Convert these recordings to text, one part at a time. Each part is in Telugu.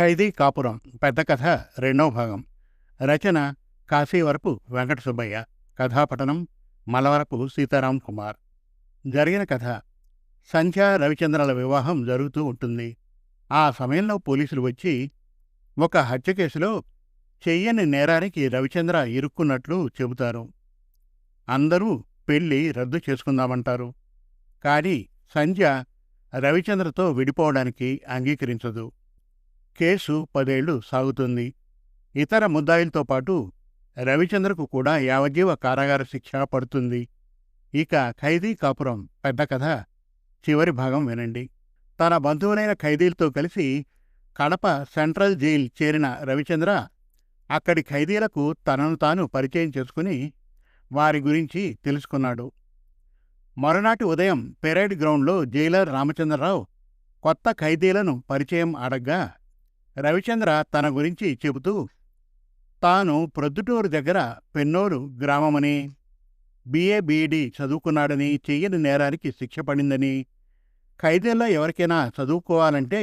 ఖైదీ కాపురం. పెద్ద కథ రెండో భాగం. రచన కాశీవరపు వెంకట సుబ్బయ్య కథాపఠనం మలవరపు సీతారాం కుమార్. జరిగిన కథ. సంధ్య రవిచంద్రల వివాహం జరుగుతూ ఉంటుంది. ఆ సమయంలో పోలీసులు వచ్చి ఒక హత్య కేసులో చెయ్యని నేరానికి రవిచంద్ర ఇరుక్కున్నట్లు చెబుతారు. అందరూ పెళ్ళి రద్దు చేసుకుందామంటారు. కానీ సంధ్య రవిచంద్రతో విడిపోవడానికి అంగీకరించదు. కేసు పదేళ్ళు సాగుతుంది. ఇతర ముద్దాయిలతో పాటు రవిచంద్రకు కూడా యావజ్జీవ కారాగార శిక్ష పడుతుంది. ఇక ఖైదీ కాపురం పెద్ద కథ. చివరి భాగం వినండి. తన బంధువులైన ఖైదీలతో కలిసి కడప సెంట్రల్ జైల్ చేరిన రవిచంద్ర అక్కడి ఖైదీలకు తనను తాను పరిచయం చేసుకుని వారి గురించి తెలుసుకున్నాడు. మరునాటి ఉదయం పెరేడ్ గ్రౌండ్లో జైలర్ రామచంద్రరావు కొత్త ఖైదీలను పరిచయం అడగ్గా రవిచంద్ర తన గురించి చెబుతూ తాను ప్రొద్దుటూరు దగ్గర పెన్నోరు గ్రామమని బీఏ బీఈడి చదువుకున్నాడని చెయ్యని నేరానికి శిక్ష పడిందని ఖైదీల్లో ఎవరికైనా చదువుకోవాలంటే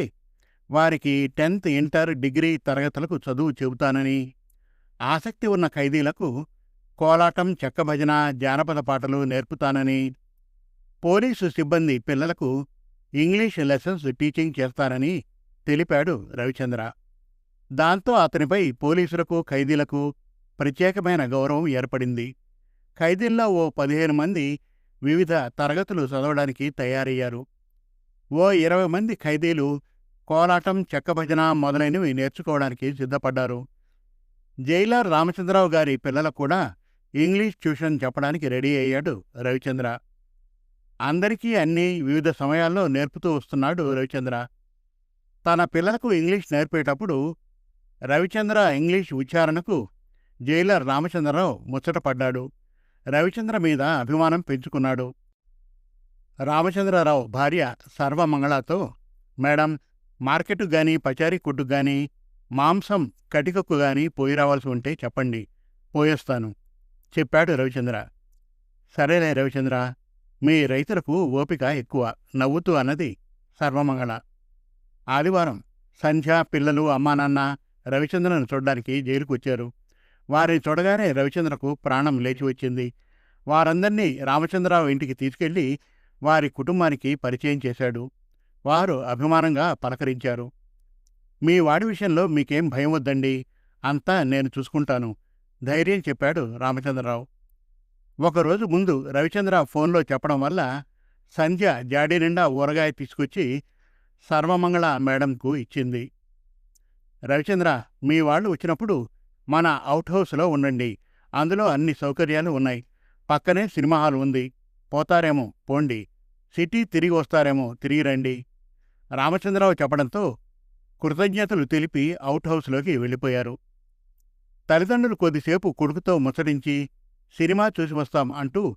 వారికి టెన్త్ ఇంటర్ డిగ్రీ తరగతులకు చదువు చెబుతానని ఆసక్తి ఉన్న ఖైదీలకు కోలాటం చెక్కభజన జానపద పాటలు నేర్పుతానని పోలీసు సిబ్బంది పిల్లలకు ఇంగ్లీష్ లెసన్స్ టీచింగ్ చేస్తానని తెలిపాడు రవిచంద్ర. దాంతో అతనిపై పోలీసులకు ఖైదీలకు ప్రత్యేకమైన గౌరవం ఏర్పడింది. ఖైదీల్లో ఓ పదిహేను మంది వివిధ తరగతులు చదవడానికి తయారయ్యారు. ఓ ఇరవై మంది ఖైదీలు కోలాటం చెక్కభజన మొదలైనవి నేర్చుకోవడానికి సిద్ధపడ్డారు. జైలర్ రామచంద్రరావు గారి పిల్లలకు కూడా ఇంగ్లీష్ ట్యూషన్ చెప్పడానికి రెడీ అయ్యాడు రవిచంద్ర. అందరికీ అన్నీ వివిధ సమయాల్లో నేర్పుతూ వస్తున్నాడు రవిచంద్ర. తన పిల్లలకు ఇంగ్లీష్ నేర్పేటప్పుడు రవిచంద్ర ఇంగ్లీష్ ఉచ్చారణకు జైలర్ రామచంద్రరావు ముచ్చటపడ్డాడు రవిచంద్ర మీద అభిమానం పెంచుకున్నాడు. రామచంద్రరావు భార్య సర్వమంగళతో మేడం మార్కెట్కు గాని పచారీ కొట్టుకు గాని మాంసం కటికకు గాని పోయి రావాల్సి ఉంటే చెప్పండి పోయేస్తాను చెప్పాడు రవిచంద్ర. సరేలే రవిచంద్ర మీ రైతులకు ఓపిక ఎక్కువ నవ్వుతూ అన్నది సర్వమంగళ. ఆదివారం సంధ్య పిల్లలు అమ్మానాన్న రవిచంద్రను చూడడానికి జైలుకు వచ్చారు వారిని చూడగానే రవిచంద్రకు ప్రాణం లేచి వచ్చింది. వారందర్నీ రామచంద్రరావు ఇంటికి తీసుకెళ్ళి వారి కుటుంబానికి పరిచయం చేశాడు. వారు అభిమానంగా పలకరించారు. మీ వాడి విషయంలో మీకేం భయం వద్దండి. అంతా నేను చూసుకుంటాను. ధైర్యం చెప్పాడు రామచంద్రరావు. ఒకరోజు ముందు రవిచంద్ర ఫోన్లో చెప్పడం వల్ల సంధ్య జాడీ నిండా ఊరగాయ తీసుకొచ్చి సర్వమంగళ మేడంకు ఇచ్చింది. రవిచంద్ర మీ వాళ్ళు వచ్చినప్పుడు మన అవుట్ హౌస్లో ఉండండి. అందులో అన్ని సౌకర్యాలు ఉన్నాయి. పక్కనే సినిమా హాల్ ఉంది. పోతారేమో పోండి. సిటీ తిరిగి వస్తారేమో తిరిగి రండి. రామచంద్రరావు చెప్పడంతో కృతజ్ఞతలు తెలిపి అవుట్ హౌస్లోకి వెళ్ళిపోయారు. తల్లిదండ్రులు కొద్దిసేపు కొడుకుతో ముసడించి సినిమా చూసి వస్తాం అంటూ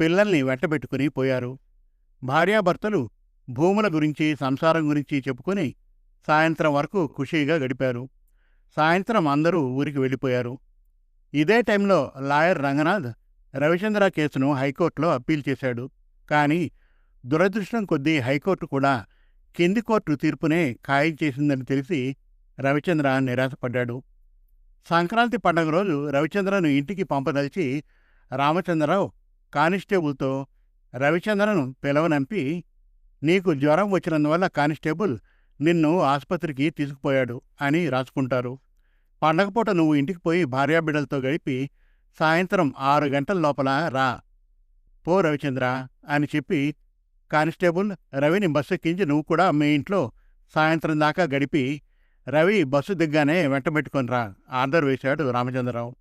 పిల్లల్ని వెంటబెట్టుకుని పోయారు. భార్యాభర్తలు భూముల గురించి సంసారం గురించి చెప్పుకొని సాయంత్రం వరకు ఖుషీగా గడిపారు. సాయంత్రం అందరూ ఊరికి వెళ్ళిపోయారు. ఇదే టైంలో లాయర్ రంగనాథ్ రవిచంద్ర కేసును హైకోర్టులో అప్పీల్ చేశాడు. కానీ దురదృష్టం కొద్దీ హైకోర్టు కూడా కింది కోర్టు తీర్పునే ఖాయం చేసిందని తెలిసి రవిచంద్ర నిరాశపడ్డాడు. సంక్రాంతి పండగ రోజు రవిచంద్రను ఇంటికి పంపదలిచి రామచంద్రరావు కానిస్టేబుల్తో రవిచంద్రను పిలవనంపి నీకు జ్వరం వచ్చినందువల్ల కానిస్టేబుల్ నిన్ను ఆసుపత్రికి తీసుకుపోయాడు అని రాసుకుంటారు. పండగపూట నువ్వు ఇంటికి పోయి భార్యాబిడ్డలతో గడిపి సాయంత్రం ఆరు గంటల లోపల రా. పో రవిచంద్ర అని చెప్పి కానిస్టేబుల్ రవిని బస్సు ఎక్కించి నువ్వు కూడా మీ ఇంట్లో సాయంత్రం దాకా గడిపి రవి బస్సు దిగ్గానే వెంటబెట్టుకొని రా ఆర్డర్ వేశాడు రామచంద్రరావు.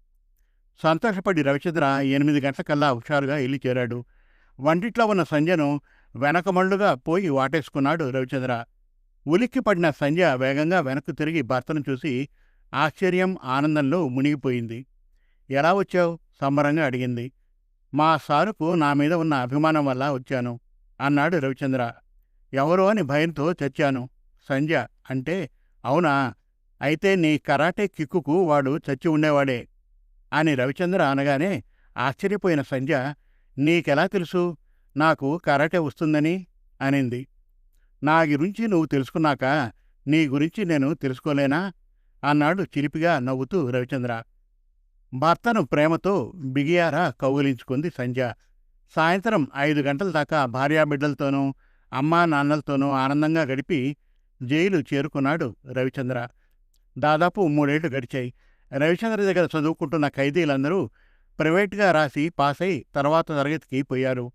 సంతోషపడి రవిచంద్ర ఎనిమిది గంటలకల్లా హుషారుగా ఇల్లు చేరాడు. వంటిట్లో ఉన్న సంధ్యను వెనకమళ్ళుగా పోయి వాటేసుకున్నాడు రవిచంద్ర. ఉలిక్కి పడిన సంధ్య వేగంగా వెనక్కు తిరిగి భర్తను చూసి ఆశ్చర్యం ఆనందంలో మునిగిపోయింది. ఎలా వచ్చావు? సంబరంగా అడిగింది. మా సారుకు నా మీద ఉన్న అభిమానం వల్ల వచ్చాను అన్నాడు రవిచంద్ర. ఎవరో అని భయంతో చచ్చాను. సంధ్య అంటే అవునా? అయితే నీ కరాటే కిక్కుకు వాడు చచ్చి ఉండేవాడే అని రవిచంద్ర అనగానే ఆశ్చర్యపోయిన సంధ్య. నీకెలా తెలుసు? నాకు కరాటే వస్తుందని అనింది. నా గురించి నువ్వు తెలుసుకున్నాక నీ గురించి నేను తెలుసుకోలేనా? అన్నాడు చిలిపిగా నవ్వుతూ రవిచంద్ర. భర్తను ప్రేమతో బిగియారా కౌగిలించుకుంది సంధ్య. సాయంత్రం ఐదు గంటల దాకా భార్యాబిడ్డలతోనూ అమ్మా నాన్నలతోనూ ఆనందంగా గడిపి జైలు చేరుకున్నాడు రవిచంద్ర. దాదాపు మూడేళ్ళు గడిచాయి. రవిచంద్ర దగ్గర చదువుకుంటున్న ఖైదీలందరూ ప్రైవేట్గా రాసి పాస్ అయి తర్వాత తరగతికి పోయారు.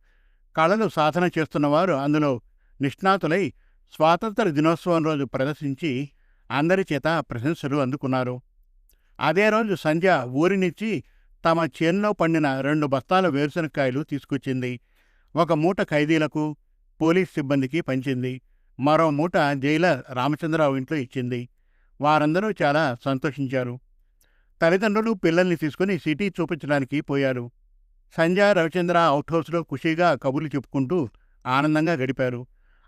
కళలు సాధన చేస్తున్నవారు అందులో నిష్ణాతులై స్వాతంత్ర దినోత్సవం రోజు ప్రదర్శించి అందరి చేత ప్రశంసలు అందుకున్నారు. అదే రోజు సంధ్య ఊరి నుంచి తమ చేన్లో పండిన రెండు బస్తాల వేరుశనక్కాయలు తీసుకొచ్చింది. ఒక మూట ఖైదీలకు పోలీస్ సిబ్బందికి పంచింది. మరో మూట జైలర్ రామచంద్రరావు ఇంట్లో ఇచ్చింది. వారందరూ చాలా సంతోషించారు. తల్లిదండ్రులు పిల్లల్ని తీసుకుని సిటీ చూపించడానికి పోయారు. సంధ్య రవిచంద్ర అవుట్ హౌస్లో ఖుషీగా కబుర్లు చెప్పుకుంటూ ఆనందంగా గడిపారు.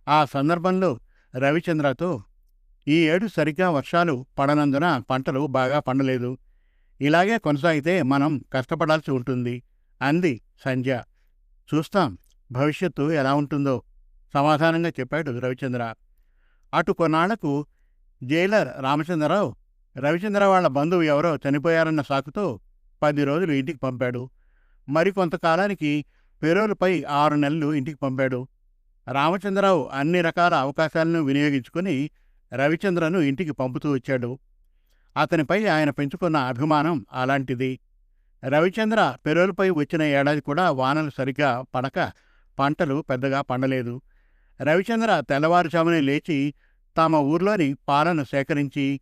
ఆ సందర్భంలో రవిచంద్రతో ఈ ఏడు సరిగ్గా వర్షాలు పడనందున పంటలు బాగా పండలేదు. ఇలాగే కొనసాగితే మనం కష్టపడాల్సి ఉంటుంది అంది సంధ్య. చూస్తాం. భవిష్యత్తు ఎలా ఉంటుందో సమాధానంగా చెప్పాడు రవిచంద్ర. అటు కొన్నాళ్ళకు జైలర్ రామచంద్రరావు రవిచంద్ర వాళ్ళ బంధువు ఎవరో చనిపోయారన్న సాకుతో పది రోజులు ఇంటికి పంపాడు. మరికొంతకాలానికి పెరోలుపై ఆరు నెలలు ఇంటికి పంపాడు. రామచంద్రరావు అన్ని రకాల అవకాశాలను వినియోగించుకుని రవిచంద్రను ఇంటికి పంపుతూ వచ్చాడు. అతనిపై ఆయన పెంచుకున్న అభిమానం అలాంటిది. రవిచంద్ర పెరోలుపై వచ్చిన ఏడాది కూడా వానలు సరిగ్గా పడక పంటలు పెద్దగా పండలేదు. రవిచంద్ర తెల్లవారుజామునే లేచి తమ ఊర్లోని పాలను సేకరించి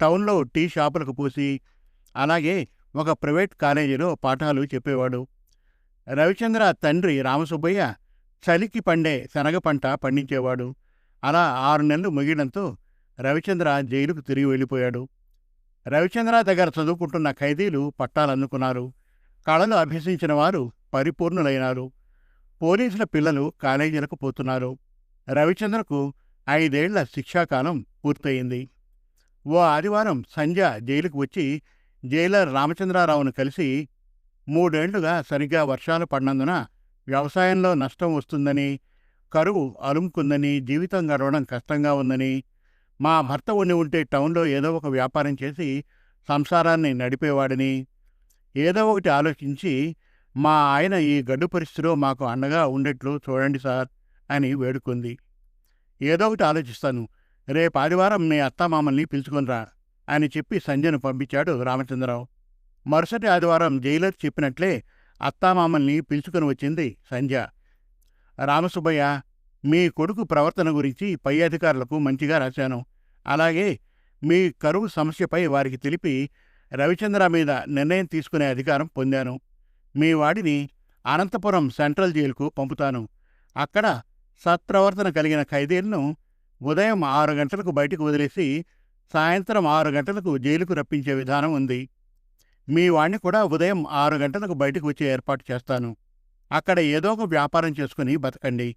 టౌన్లో టీ షాపులకు పూసి అలాగే ఒక ప్రైవేట్ కాలేజీలో పాఠాలు చెప్పేవాడు. రవిచంద్ర తండ్రి రామసుబ్బయ్య చలికి పండే శనగ పంట పండించేవాడు. అలా ఆరు నెలలు ముగియడంతో రవిచంద్ర జైలుకు తిరిగి వెళ్ళిపోయాడు. రవిచంద్ర దగ్గర చదువుకుంటున్న ఖైదీలు పట్టాలనుకున్నారు కళలు అభ్యసించిన వారు పరిపూర్ణులైనారు. పోలీసుల పిల్లలు కాలేజీలకు పోతున్నారు. రవిచంద్రకు ఐదేళ్ళ శిక్షాకాలం పూర్తయింది. ఓ ఆదివారం సంధ్య జైలుకు వచ్చి జైలర్ రామచంద్రారావును కలిసి మూడేళ్ళుగా సరిగ్గా వర్షాలు పడినందున వ్యవసాయంలో నష్టం వస్తుందని కరువు అలుముకుందని జీవితం గడవడం కష్టంగా ఉందని మా భర్త ఉండి ఉంటే టౌన్లో ఏదో ఒక వ్యాపారం చేసి సంసారాన్ని నడిపేవాడని ఏదో ఒకటి ఆలోచించి మా ఆయన ఈ గడ్డు పరిస్థితిలో మాకు అండగా ఉండేట్లు చూడండి సార్ అని వేడుకుంది. ఏదో ఒకటి ఆలోచిస్తాను. రేపు ఆదివారం మీ అత్తామామల్ని పిలుచుకొనిరా అని చెప్పి సంజయ్ను పంపించాడు రామచంద్రరావు. మరుసటి ఆదివారం జైలర్ చెప్పినట్లే అత్తామామల్ని పిలుచుకొని వచ్చింది సంధ్య. రామసుబ్బయ్య మీ కొడుకు ప్రవర్తన గురించి పై అధికారులకు మంచిగా రాశాను. అలాగే మీ కరువు సమస్యపై వారికి తెలిపి రవిచంద్ర మీద నిర్ణయం తీసుకునే అధికారం పొందాను. మీ వాడిని అనంతపురం సెంట్రల్ జైలుకు పంపుతాను. అక్కడ సత్ప్రవర్తన కలిగిన ఖైదీలను ఉదయం ఆరు గంటలకు బయటకు వదిలేసి సాయంత్రం ఆరు గంటలకు జైలుకు రప్పించే విధానం ఉంది. మీ వాణ్ణి కూడా ఉదయం ఆరు గంటలకు బయటకు వచ్చే ఏర్పాటు చేస్తాను. అక్కడ ఏదో ఒక వ్యాపారం చేసుకుని బతకండి.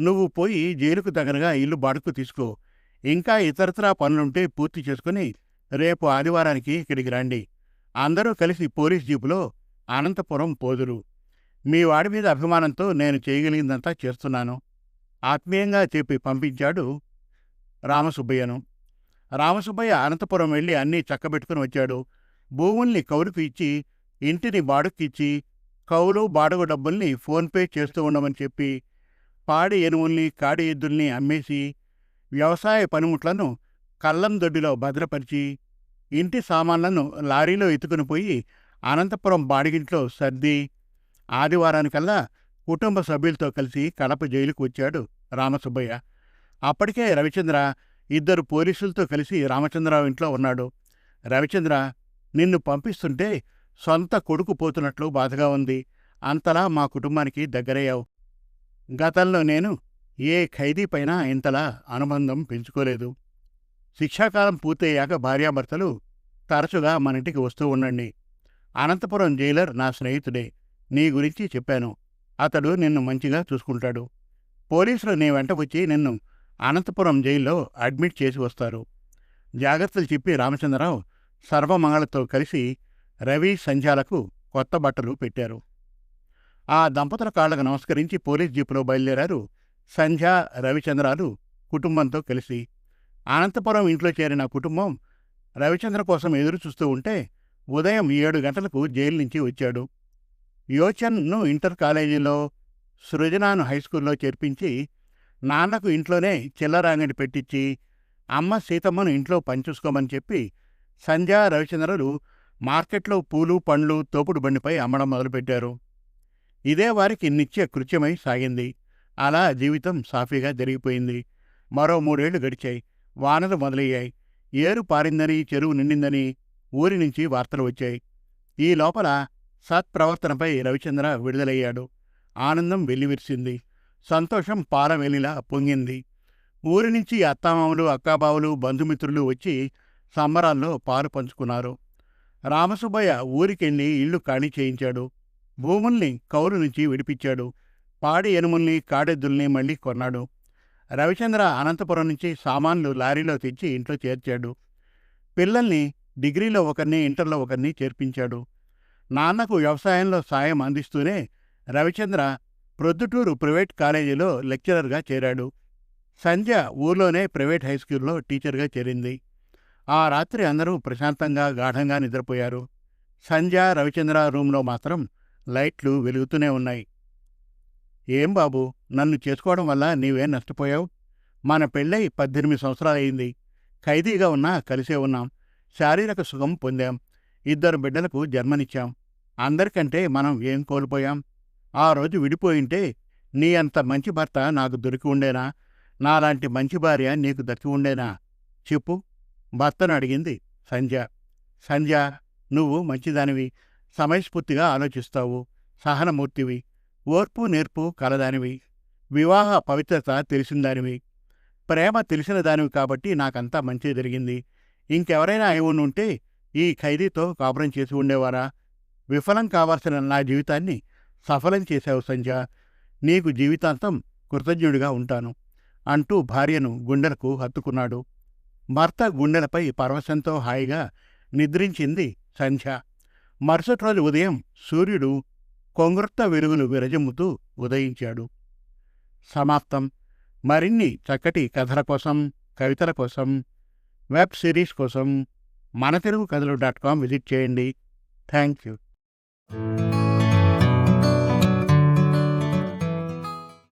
నువ్వు పోయి జైలుకు దగ్గరగా ఇల్లు బాడుకు తీసుకో. ఇంకా ఇతరత్రా పనులుంటే పూర్తి చేసుకుని రేపు ఆదివారానికి ఇక్కడికి రండి. అందరూ కలిసి పోలీస్ జీపులో అనంతపురం పోదురు. మీ వాడి మీద అభిమానంతో నేను చేయగలిగిందంతా చేస్తున్నాను. ఆత్మీయంగా చెప్పి పంపించాడు రామసుబ్బయ్యను. రామసుబ్బయ్య అనంతపురం వెళ్ళి అన్నీ చక్కబెట్టుకుని వచ్చాడు. భూముల్ని కౌలుకు ఇచ్చి ఇంటిని బాడుక్కిచ్చి కౌలు బాడుగు డబ్బుల్ని ఫోన్పే చేస్తూ ఉండమని చెప్పి పాడి ఎనువుల్ని కాడి ఎద్దుల్ని అమ్మేసి వ్యవసాయ పనిముట్లను కళ్ళం దొడ్డిలో భద్రపరిచి ఇంటి సామాన్లను లారీలో ఎత్తుకుని పోయి అనంతపురం బాడిగింట్లో సర్ది ఆదివారానికల్లా కుటుంబ సభ్యులతో కలిసి కడప జైలుకు వచ్చాడు రామసుబ్బయ్య. అప్పటికే రవిచంద్ర ఇద్దరు పోలీసులతో కలిసి రామచంద్రరావు ఇంట్లో ఉన్నాడు. రవిచంద్ర నిన్ను పంపిస్తుంటే సొంత కొడుకు పోతున్నట్లు బాధగా ఉంది. అంతలా మా కుటుంబానికి దగ్గరయ్యావు. గతంలో నేను ఏ ఖైదీపైన ఇంతలా అనుబంధం పెంచుకోలేదు. శిక్షాకాలం పూర్తయ్యాక భార్యాభర్తలు తరచుగా మన ఇంటికి వస్తూ ఉండండి. అనంతపురం జైలర్ నా స్నేహితుడే. నీ గురించి చెప్పాను. అతడు నిన్ను మంచిగా చూసుకుంటాడు. పోలీసులు నీ వెంట వచ్చి నిన్ను అనంతపురం జైల్లో అడ్మిట్ చేసి వస్తారు. జాగ్రత్తలు చెప్పి రామచంద్రరావు సర్వమంగళతో కలిసి రవి సంధ్యాలకు కొత్త బట్టలు పెట్టారు. ఆ దంపతుల కాళ్ళకు నమస్కరించి పోలీస్ జీపులో బయలుదేరారు సంధ్య రవిచంద్రాలు కుటుంబంతో కలిసి. అనంతపురం ఇంట్లో చేరిన కుటుంబం రవిచంద్ర కోసం ఎదురు చూస్తూ ఉంటే ఉదయం ఏడు గంటలకు జైలు నుంచి వచ్చాడు. యోచన్ను ఇంటర్ కాలేజీలో సృజనాను హైస్కూల్లో చేర్పించి నాన్నకు ఇంట్లోనే చిల్లరాంగడి పెట్టించి అమ్మ సీతమ్మను ఇంట్లో పనిచూసుకోమని చెప్పి సంధ్య రవిచంద్రలు మార్కెట్లో పూలు పండ్లు తోపుడు బండిపై అమ్మడం మొదలుపెట్టారు. ఇదే వారికి నిత్య కృత్యమై సాగింది. అలా జీవితం సాఫీగా జరిగిపోయింది. మరో మూడేళ్ళు గడిచాయి. వానలు మొదలయ్యాయి. ఏరు పారిందని చెరువు నిండిందని ఊరి నుంచి వార్తలు వచ్చాయి. ఈ లోపల సత్ప్రవర్తనపై రవిచంద్ర విడుదలయ్యాడు. ఆనందం వెల్లివిరిసింది. సంతోషం పారవేలిలా పొంగింది. ఊరి నుంచి అత్తామామలు అక్కాబావులు బంధుమిత్రులు వచ్చి సంబరాల్లో పాలు పంచుకున్నారు. రామసుబ్బయ్య ఊరికెళ్ళి ఇల్లు ఖాళీ చేయించాడు. భూముల్ని కౌలు నుంచి విడిపించాడు. పాడి ఎనుముల్ని కాడెద్దుల్ని మళ్ళీ కొన్నాడు. రవిచంద్ర అనంతపురం నుంచి సామాన్లు లారీలో తెచ్చి ఇంట్లో చేర్చాడు. పిల్లల్ని డిగ్రీలో ఒకరిని ఇంటర్లో ఒకరిని చేర్పించాడు. నాన్నకు వ్యవసాయంలో సాయం అందిస్తూనే రవిచంద్ర ప్రొద్దుటూరు ప్రైవేట్ కాలేజీలో లెక్చరర్గా చేరాడు. సంధ్య ఊర్లోనే ప్రైవేట్ హైస్కూల్లో టీచర్గా చేరింది. ఆ రాత్రి అందరూ ప్రశాంతంగా గాఢంగా నిద్రపోయారు. సంధ్య రవిచంద్ర రూంలో మాత్రం లైట్లు వెలుగుతూనే ఉన్నాయి. ఏం బాబు నన్ను చేసుకోవడం వల్ల నీవేం నష్టపోయావు? మన పెళ్ళై పద్దెనిమిది సంవత్సరాలయ్యింది ఖైదీగా ఉన్నా కలిసే ఉన్నాం. శారీరక సుఖం పొందాం. ఇద్దరు బిడ్డలకు జన్మనిచ్చాం. అందరికంటే మనం ఏం కోల్పోయాం? ఆ రోజు విడిపోయింటే నీ అంత మంచి భర్త నాకు దొరికి ఉండేనా? నాలాంటి మంచి భార్య నీకు దక్కి ఉండేనా? చెప్పు. భర్తను అడిగింది సంధ్య. సంధ్య నువ్వు మంచిదానివి. సమయస్ఫూర్తిగా ఆలోచిస్తావు. సహనమూర్తివి. ఓర్పు నేర్పు కలదానివి. వివాహ పవిత్రత తెలిసిందానివి. ప్రేమ తెలిసిన దానివి కాబట్టి నాకంతా మంచి జరిగింది. ఇంకెవరైనా అయి ఉంటే ఈ ఖైదీతో కాపురం చేసి ఉండేవారా? విఫలం కావాల్సిన నా జీవితాన్ని సఫలం చేశావు సంధ్య. నీకు జీవితాంతం కృతజ్ఞుడిగా ఉంటాను అంటూ భార్యను గుండెలకు హత్తుకున్నాడు. భర్త గుండెలపై పరవశంతో హాయిగా నిద్రించింది సంధ్య. మరుసటి రోజు ఉదయం సూర్యుడు కొంగ్రత్త వెలుగులు విరజమ్ముతూ ఉదయించాడు. సమాప్తం. మరిన్ని చక్కటి కథల కోసం కవితల కోసం వెబ్ సిరీస్ కోసం మన తెలుగు కథలు డాట్ కామ్ విజిట్ చేయండి. Thank you